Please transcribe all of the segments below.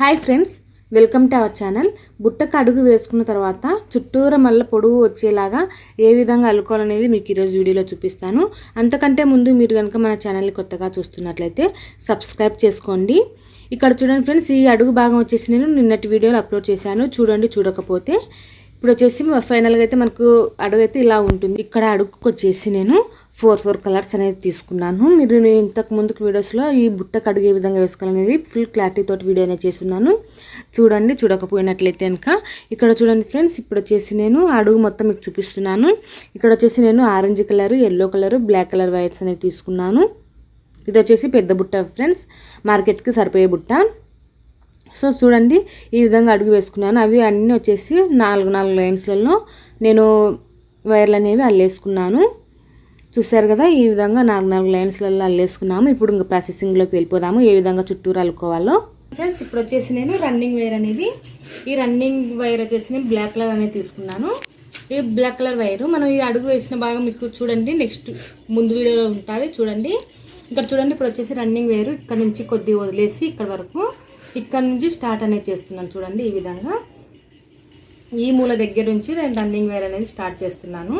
Hi friends welcome to our channel. బుట్టకు అడుగు వేసుకున్న తర్వాత చుట్టూర మళ్ళీ పొడుగు వచ్చేలాగా ఏ విధంగా అల్లుకోవాలనేది మీకు ఈరోజు వీడియోలో చూపిస్తాను. అంతకంటే ముందు మీరు కనుక మన ఛానల్ని కొత్తగా చూస్తున్నట్లయితే సబ్స్క్రైబ్ చేసుకోండి. ఇక్కడ చూడండి ఫ్రెండ్స్ ఈ అడుగు భాగం వచ్చేసి నేను నిన్నటి వీడియోలో అప్లోడ్ చేశాను. చూడండి చూడకపోతే ఇప్పుడు వచ్చేసి ఫైనల్గా అయితే మనకు అడుగు అయితే ఇలా ఉంటుంది. ఇక్కడ అడుగుకు వచ్చేసి నేను ఫోర్ ఫోర్ కలర్స్ అనేది తీసుకున్నాను. మీరు నేను ఇంతకు ముందుకు వీడియోస్లో ఈ బుట్టకు అడుగు ఏ విధంగా వేసుకోవాలనేది ఫుల్ క్లారిటీ తోటి వీడియో అనేది చేస్తున్నాను. చూడండి చూడకపోయినట్లయితే కనుక. ఇక్కడ చూడండి ఫ్రెండ్స్ ఇప్పుడు వచ్చేసి నేను అడుగు మొత్తం మీకు చూపిస్తున్నాను. ఇక్కడ వచ్చేసి నేను orange colour yellow colour black colour wires అనేవి తీసుకున్నాను. ఇది వచ్చేసి పెద్ద బుట్ట ఫ్రెండ్స్ మార్కెట్కి సరిపోయే బుట్ట. సో చూడండి ఈ విధంగా అడుగు వేసుకున్నాను. అవి అన్నీ వచ్చేసి నాలుగు నాలుగు లైన్స్లలో నేను వైర్లు అనేవి అల్లేసుకున్నాను. చూసారు కదా ఈ విధంగా నాలుగు నాలుగు లైన్స్లలో అల్లేసుకున్నాము. ఇప్పుడు ఇంకా ప్రాసెసింగ్లోకి వెళ్ళిపోదాము ఏ విధంగా చుట్టూరు అల్లుకోవాలో. ఫ్రెండ్స్ ఇప్పుడు వచ్చేసి నేను రన్నింగ్ వైర్ అనేది ఈ రన్నింగ్ వైర్ వచ్చేసి నేను బ్లాక్ కలర్ అనేది తీసుకున్నాను. ఈ బ్లాక్ కలర్ వైర్ మనం ఈ అడుగు వేసిన భాగం మీకు చూడండి నెక్స్ట్ ముందు వీడియోలో ఉంటుంది చూడండి. ఇక్కడ చూడండి ఇప్పుడు వచ్చేసి రన్నింగ్ వేరు ఇక్కడ నుంచి కొద్దిగా వదిలేసి ఇక్కడ వరకు ఇక్కడ నుంచి స్టార్ట్ అనేది చేస్తున్నాను చూడండి ఈ విధంగా. ఈ మూల దగ్గర నుంచి నేను రన్నింగ్ వైర్ అనేది స్టార్ట్ చేస్తున్నాను.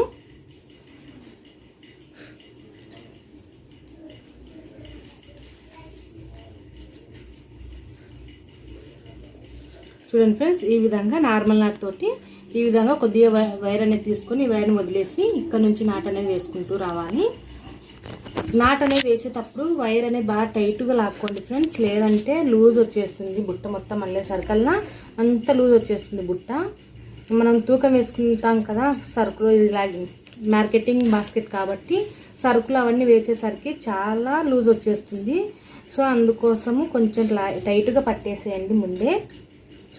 చూడండి ఫ్రెండ్స్ ఈ విధంగా నార్మల్ నాట్ తోటి ఈ విధంగా కొద్దిగా వై- వైర్ అనేది తీసుకొని వైర్ని వదిలేసి ఇక్కడ నుంచి నాట్ అనేది వేసుకుంటూ రావాలి. నాట్ అనేది వేసేటప్పుడు వైర్ అనేది బాగా టైట్గా లాక్కోండి ఫ్రెండ్స్ లేదంటే లూజ్ వచ్చేస్తుంది బుట్ట మొత్తం మళ్ళీ సర్కల్న అంత లూజ్ వచ్చేస్తుంది బుట్ట. మనం తూకం వేసుకుంటాం కదా సరుకులు ఇది ఇలా మార్కెటింగ్ బాస్కెట్ కాబట్టి సరుకులు అవన్నీ వేసేసరికి చాలా లూజ్ వచ్చేస్తుంది. సో అందుకోసము కొంచెం లా- టైట్గా పట్టేసేయండి ముందే.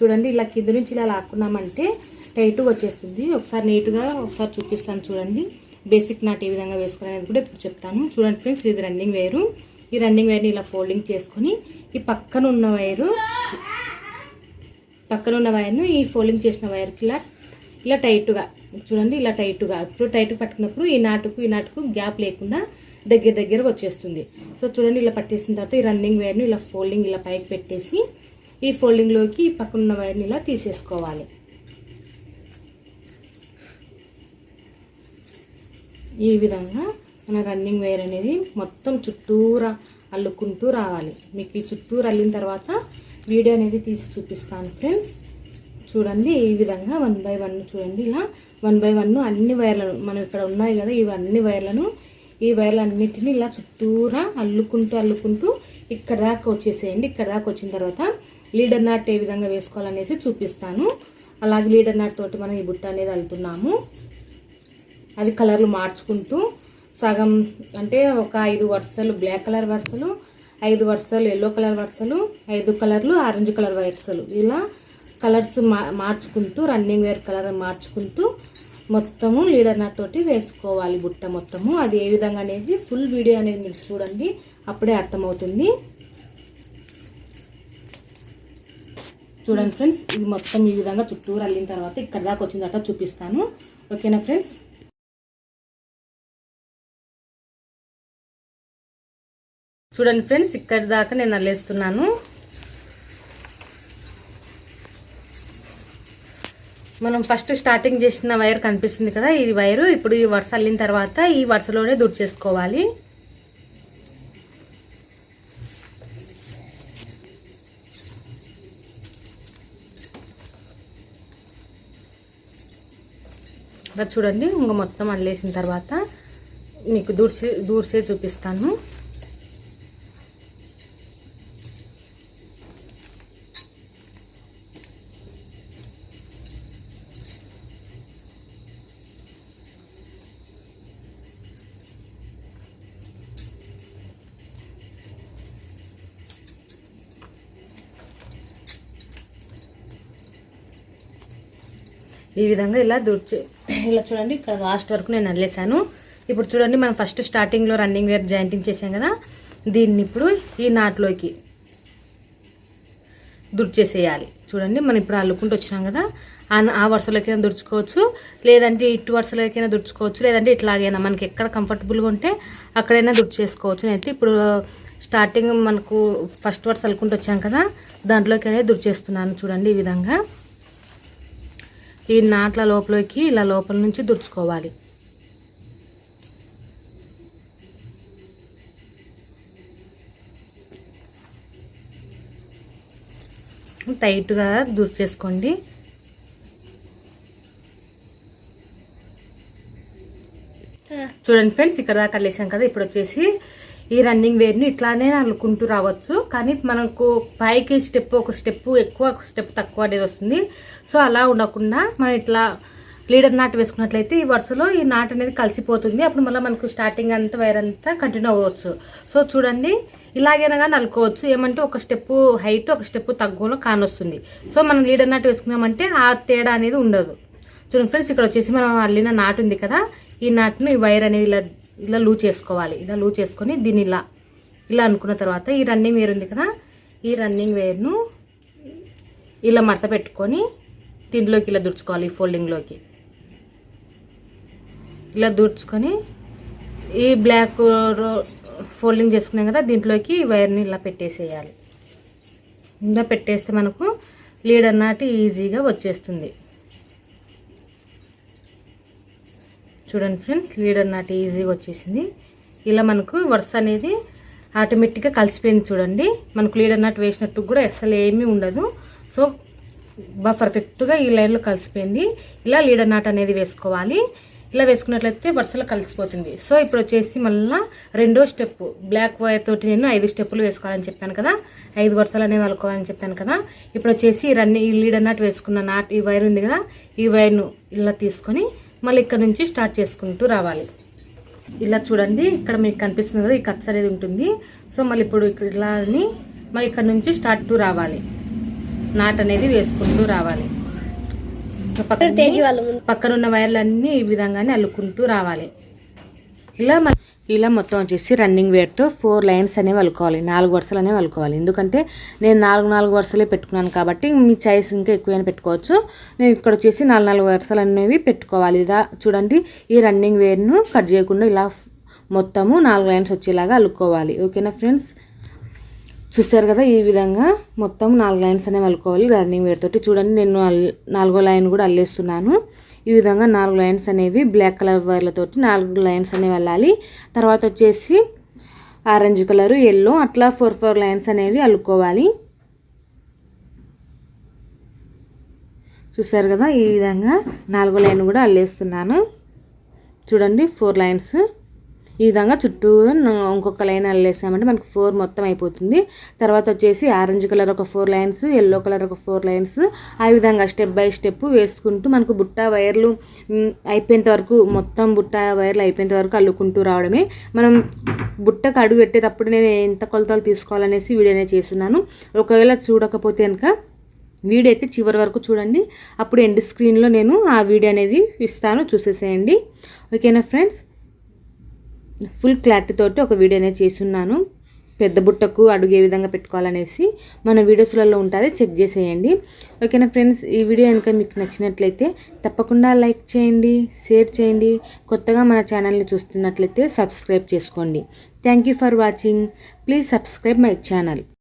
చూడండి ఇలా కింద నుంచి ఇలా లాక్కున్నామంటే టైట్గా వచ్చేస్తుంది. ఒకసారి నీట్గా ఒకసారి చూపిస్తాను చూడండి. బేసిక్ నాట్ ఏ విధంగా వేసుకునేది కూడా ఇప్పుడు చెప్తాను. చూడండి ఫ్రెండ్స్ ఇది రన్నింగ్ వేరు. ఈ రన్నింగ్ వైర్ని ఇలా ఫోల్డింగ్ చేసుకొని ఈ పక్కన ఉన్న వైరు పక్కన ఉన్న వైర్ను ఈ ఫోల్డింగ్ చేసిన వైర్కి ఇలా ఇలా టైట్గా చూడండి ఇలా టైట్గా ఇప్పుడు టైట్ పట్టుకున్నప్పుడు ఈ నాటుకు ఈ నాటుకు గ్యాప్ లేకుండా దగ్గర దగ్గర వచ్చేస్తుంది. సో చూడండి ఇలా పట్టేసిన తర్వాత ఈ రన్నింగ్ వైర్ను ఇలా ఫోల్డింగ్ ఇలా పైకి పెట్టేసి ఈ ఫోల్డింగ్లోకి ఈ పక్కన ఉన్న వైర్ని ఇలా తీసేసుకోవాలి. ఈ విధంగా మన రన్నింగ్ వైర్ అనేది మొత్తం చుట్టూరా అల్లుకుంటూ రావాలి. మీకు ఈ చుట్టూరు అల్లిన తర్వాత వీడియో అనేది తీసి చూపిస్తాను ఫ్రెండ్స్. చూడండి ఈ విధంగా వన్ బై వన్ చూడండి ఇలా వన్ బై వన్ అన్ని వైర్లను మనం ఇక్కడ ఉన్నాయి కదా ఇవి అన్ని వైర్లను ఈ వైర్లన్నిటిని ఇలా చుట్టూరా అల్లుకుంటూ అల్లుకుంటూ ఇక్కడ దాకా వచ్చేసేయండి. ఇక్కడ దాకా వచ్చిన తర్వాత లీడర్ నాట్ ఏ విధంగా వేసుకోవాలనేసి చూపిస్తాను. అలాగే లీడర్ నాట్ తోటి మనం ఈ బుట్ట అనేది అల్లుతున్నాము. అది కలర్లు మార్చుకుంటూ సగం అంటే ఒక ఐదు వరుసలు బ్లాక్ కలర్ వరుసలు ఐదు వరుసలు ఎల్లో కలర్ వరుసలు ఐదు కలర్లు ఆరెంజ్ కలర్ వరుసలు. ఇలా కలర్స్ మా మార్చుకుంటూ రన్నింగ్ వేర్ కలర్ మార్చుకుంటూ మొత్తము లీడర్ నాట్ తోటి వేసుకోవాలి బుట్ట మొత్తము. అది ఏ విధంగా అనేది ఫుల్ వీడియో అనేది మీరు చూడండి అప్పుడే అర్థమవుతుంది. చూడండి ఫ్రెండ్స్ ఇది మొత్తం ఈ విధంగా చుట్టూరు అల్లిన తర్వాత ఇక్కడ దాకా వచ్చిన తర్వాత చూపిస్తాను. ఓకేనా ఫ్రెండ్స్? చూడండి ఫ్రెండ్స్ ఇక్కడ దాకా నేను అల్లేస్తున్నాను మనం ఫస్ట్ స్టార్టింగ్ చేసిన వైర్ కనిపిస్తుంది కదా ఈ వైరు. ఇప్పుడు ఈ వరుస అల్లిన తర్వాత ఈ వరుసలోనే దుడిచేసుకోవాలి. చేసుకోవాలి చూడండి ఇంక మొత్తం అల్లేసిన తర్వాత మీకు దూర్చే దూర్సే చూపిస్తాను. ఈ విధంగా ఇలా దుడ్చి ఇలా చూడండి ఇక్కడ లాస్ట్ వరకు నేను అల్లేసాను ఇప్పుడు చూడండి మనం ఫస్ట్ స్టార్టింగ్లో రన్నింగ్ వేర్ జాయింటింగ్ చేసాం కదా. దీన్ని ఇప్పుడు ఈ నాట్లోకి దుడ్చేసేయాలి. చూడండి మనం ఇప్పుడు అల్లుకుంటూ వచ్చినాం కదా. ఆ వరుసలోకైనా దుడుచుకోవచ్చు. లేదంటే ఇటు వరుసలోకైనా దుడుచుకోవచ్చు. లేదంటే ఇట్లాగైనా మనకి ఎక్కడ కంఫర్టబుల్గా ఉంటే అక్కడైనా దుడిచేసుకోవచ్చు. నేనైతే ఇప్పుడు స్టార్టింగ్ మనకు ఫస్ట్ వరుస అల్లుకుంటూ వచ్చాం కదా. దాంట్లోకి అనేది దుడిచేస్తున్నాను చూడండి ఈ విధంగా. ఈ నాట్ల లోపలికి ఇలా లోపల నుంచి దుడుచుకోవాలి. టైట్గా దుర్చేసుకోండి చూడండి ఫ్రెండ్స్ ఇక్కడ దాకా లేసాం కదా ఇప్పుడు వచ్చేసి ఈ రన్నింగ్ వేర్ని ఇట్లానే అనుకుంటూ రావచ్చు. కానీ మనకు పైకి స్టెప్ ఒక స్టెప్ ఎక్కువ ఒక స్టెప్ తక్కువ అనేది వస్తుంది. సో అలా ఉండకుండా మనం ఇట్లా లీడర్ నాట్ వేసుకున్నట్లయితే ఈ వరుసలో ఈ నాట్ అనేది కలిసిపోతుంది. అప్పుడు మళ్ళీ మనకు స్టార్టింగ్ అంతా వైర్ అంతా కంటిన్యూ అవ్వచ్చు. సో చూడండి ఇలాగైనా కానీ అనుకోవచ్చు. ఏమంటే ఒక స్టెప్ హైట్ ఒక స్టెప్ తగ్గులో కానొస్తుంది. సో మనం లీడర్ నాట్ వేసుకున్నామంటే ఆ తేడా అనేది ఉండదు. చూడండి ఫ్రెండ్స్ ఇక్కడ వచ్చేసి మనం అల్లిన నాటు ఉంది కదా. ఈ నాటును ఈ వైర్ అనేది ఇలా ఇలా లూజ్ చేసుకోవాలి. ఇలా లూజ్ చేసుకొని దీన్ని ఇలా ఇలా అనుకున్న తర్వాత ఈ రన్నింగ్ వేర్ ఉంది కదా ఈ రన్నింగ్ వేర్ను ఇలా మడత పెట్టుకొని దీంట్లోకి ఇలా దుడుచుకోవాలి ఈ ఫోల్డింగ్లోకి ఇలా దుడుచుకొని ఈ బ్లాక్ ఫోల్డింగ్ చేసుకున్నాం కదా దీంట్లోకి వైర్ని ఇలా పెట్టేసేయాలి. ఇలా పెట్టేస్తే మనకు లీడ్ అన్నట్టు ఈజీగా వచ్చేస్తుంది. చూడండి ఫ్రెండ్స్ లీడర్ నాట్ ఈజీగా వచ్చేసింది. ఇలా మనకు వరుస అనేది ఆటోమేటిక్గా కలిసిపోయింది చూడండి. మనకు లీడర్ నాట్ వేసినట్టు కూడా అసలు ఏమీ ఉండదు. సో బాగా పర్ఫెక్ట్గా ఈ లైన్లో కలిసిపోయింది. ఇలా లీడర్ నాట్ అనేది వేసుకోవాలి. ఇలా వేసుకున్నట్లయితే వరుసలో కలిసిపోతుంది. సో ఇప్పుడు వచ్చేసి మళ్ళీ రెండో స్టెప్ బ్లాక్ వైర్ తోటి నేను ఐదు స్టెప్పులు వేసుకోవాలని చెప్పాను కదా. ఐదు వరుసలు అనేవి వలుకోవాలని చెప్పాను కదా. ఇప్పుడు వచ్చేసి రన్ని ఈ లీడర్ నాట్ వేసుకున్న నాట్ ఈ వైర్ ఉంది కదా. ఈ వైర్ను ఇలా తీసుకొని మళ్ళీ ఇక్కడ నుంచి స్టార్ట్ చేసుకుంటూ రావాలి. ఇలా చూడండి ఇక్కడ మీకు కనిపిస్తుంది కదా ఈ కచ్చ అనేది ఉంటుంది. సో మళ్ళీ ఇప్పుడు ఇక్కడ ఇలా అని మళ్ళీ ఇక్కడ నుంచి స్టార్ట్ టు రావాలి. నాట్ అనేది వేసుకుంటూ రావాలి. పక్కన ఉన్న వైర్లన్నీ ఈ విధంగానే అల్లుకుంటూ రావాలి. ఇలా ఇలా మొత్తం వచ్చేసి రన్నింగ్ వేర్తో ఫోర్ లైన్స్ అనేవి అల్లుకోవాలి నాలుగు వరుసలు అనేవి అల్లుకోవాలి ఎందుకంటే నేను నాలుగు నాలుగు వరుసలే పెట్టుకున్నాను కాబట్టి మీ చాయిస్ ఇంకా ఎక్కువైనా పెట్టుకోవచ్చు. నేను ఇక్కడ వచ్చేసి నాలుగు నాలుగు వరుసలు అనేవి పెట్టుకోవాలి. ఇలా చూడండి ఈ రన్నింగ్ వేర్ను కట్ చేయకుండా ఇలా మొత్తము నాలుగు లైన్స్ వచ్చేలాగా అల్లుకోవాలి ఓకేనా ఫ్రెండ్స్ చూసారు కదా ఈ విధంగా మొత్తం నాలుగు లైన్స్ అనేవి అల్లుకోవాలి రన్నింగ్ వేర్ తోటి. చూడండి నేను నాలుగో లైన్ కూడా అల్లేస్తున్నాను. ఈ విధంగా నాలుగు లైన్స్ అనేవి బ్లాక్ కలర్ వైర్లతోటి నాలుగు లైన్స్ అనేవి వెళ్ళాలి. తర్వాత వచ్చేసి ఆరెంజ్ కలరు ఎల్లో అట్లా ఫోర్ ఫోర్ లైన్స్ అనేవి అల్లుకోవాలి. చూసారు కదా ఈ విధంగా నాలుగో లైన్ కూడా అల్లేస్తున్నాను. చూడండి ఫోర్ లైన్స్ ఈ విధంగా చుట్టూ ఇంకొక లైన్ అల్లేసామంటే మనకి ఫోర్ మొత్తం అయిపోతుంది. తర్వాత వచ్చేసి ఆరెంజ్ కలర్ ఒక ఫోర్ లైన్స్ ఎల్లో కలర్ ఒక ఫోర్ లైన్స్. ఆ విధంగా స్టెప్ బై స్టెప్ వేసుకుంటూ మనకు బుట్ట వైర్లు అయిపోయేంత వరకు మొత్తం బుట్ట వైర్లు అయిపోయేంత వరకు అల్లుకుంటూ రావడమే. మనం బుట్టకు అడుగు పెట్టేటప్పుడు నేను ఎంత కొలతలు తీసుకోవాలనేసి వీడియోనే చేస్తున్నాను. ఒకవేళ చూడకపోతే కనుక వీడియో అయితే చివరి వరకు చూడండి. అప్పుడు ఎండ్ స్క్రీన్లో నేను ఆ వీడియో అనేది ఇస్తాను చూసేసేయండి. ఓకేనా ఫ్రెండ్స్? ఫుల్ క్లారిటీ తోటి ఒక వీడియో అనేది చేస్తున్నాను. పెద్ద బుట్టకు అడుగు ఏ విధంగా పెట్టుకోవాలనేసి మన వీడియోస్లలో ఉంటుంది చెక్ చేసేయండి. ఓకేనా ఫ్రెండ్స్? ఈ వీడియో కనుక మీకు నచ్చినట్లయితే తప్పకుండా లైక్ చేయండి షేర్ చేయండి. కొత్తగా మన ఛానల్ని చూస్తున్నట్లయితే సబ్స్క్రైబ్ చేసుకోండి. Thank for watching. Please subscribe my channel.